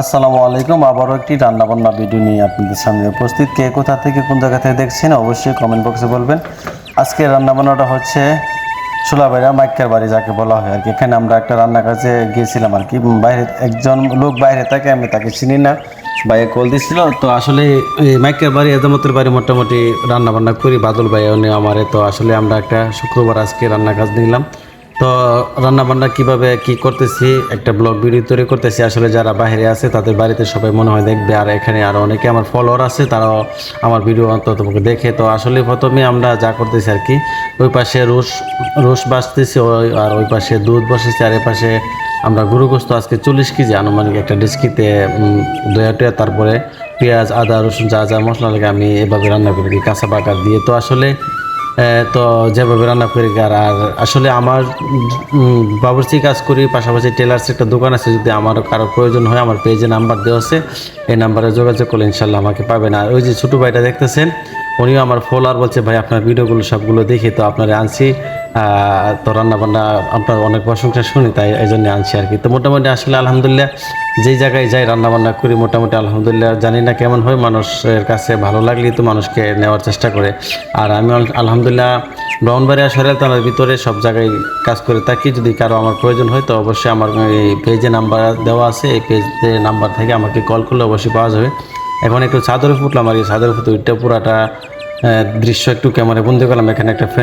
আসসালামু আলাইকুম। আবারও একটি রান্নাবান্না ভিডিও নিয়ে আপনাদের সামনে উপস্থিত। কে কোথা থেকে কোন জায়গা থেকে দেখছেন অবশ্যই কমেন্ট বক্সে বলবেন। আজকে রান্নাবান্নাটা হচ্ছে চুলাবাইরা মাইকার বাড়ি যাকে বলা হয় আর কি এখানে আমরা একটা রান্নার কাছে গিয়েছিলাম আর কি বাইরে একজন লোক বাইরে থাকে, আমি তাকে চিনি না, ভাইয়ে কল দিছিল। তো আসলে মাইকের বাড়ি এজামতের বাড়ি মোটামুটি রান্না বান্না করি। বাদল ভাইয়া উনি আমারে। তো আসলে আমরা একটা শুক্রবার আজকে রান্না কাজ নিলাম। তো রান্না বান্না কীভাবে কি করতেছি একটা ব্লগ ভিডিও তৈরি করতেছি। আসলে যারা বাইরে আছে তাদের বাড়িতে সবাই মনে হয় দেখবে আর এখানে আরও অনেকে আমার ফলোয়ার আছে তারাও আমার ভিডিও অন্তত দেখে। তো আসলে প্রথমে আমরা যা করতেছি আর কি ওই পাশে রোস রোস বাঁচতেছি ওই আর ওই পাশে দুধ বসেছি আর এই পাশে আমরা গরু গোস্ত আজকে চল্লিশ কেজি আনুমানিক একটা ডিস্কিতে দয়া টয়া তারপরে পেঁয়াজ আদা রসুন যা যা মশলা লাগে আমি এভাবে রান্না করি কাঁচা পাকা দিয়ে। তো আসলে এ, তো যেভাবে রান্না করি আর আসলে আমার বাবুর্চি কাজ করি, পাশাপাশি টেলার্স একটা দোকান আছে, যদি আমার কারও প্রয়োজন হয়, আমার পেজে নাম্বার দেওয়া আছে, এই নাম্বারে যোগাযোগ করলে ইনশাল্লাহ আমাকে পাবেন। আর ওই যে ছোটো ভাইটা দেখতেছেন, উনিও আমার ফলোয়ার বলছে, ভাই, আপনার ভিডিওগুলো সবগুলো দেখি তো আপনারা আনছি। তো রান্না বান্না আপনার অনেক প্রশংসা শুনি, তাই এই জন্য আনছি আর কি। তো মোটামুটি আসলে আলহামদুলিল্লাহ যেই জায়গায় যাই রান্না বান্না করি, মোটামুটি আলহামদুলিল্লাহ জানি না কেমন হয়, মানুষের কাছে ভালো লাগলেই তো মানুষকে নেওয়ার চেষ্টা করে। আর আমি আল- আলহামদুলিল্লাহ সরেল থানার ভিতরে সব জায়গায় কাজ করে থাকি, যদি কারও আমার প্রয়োজন হয় তো অবশ্যই আমার এই পেজে নাম্বার দেওয়া আছে, এই পেজে নাম্বার থেকে আমাকে কল করলে অবশ্যই পাওয়া যাবে। এখন একটু চাদরে ফুটলাম আর এই চাদরে ফুটে পুরাটা দৃশ্য একটু ক্যামেরা বন্দি করলাম, এখানে একটা ফ্রেন্ড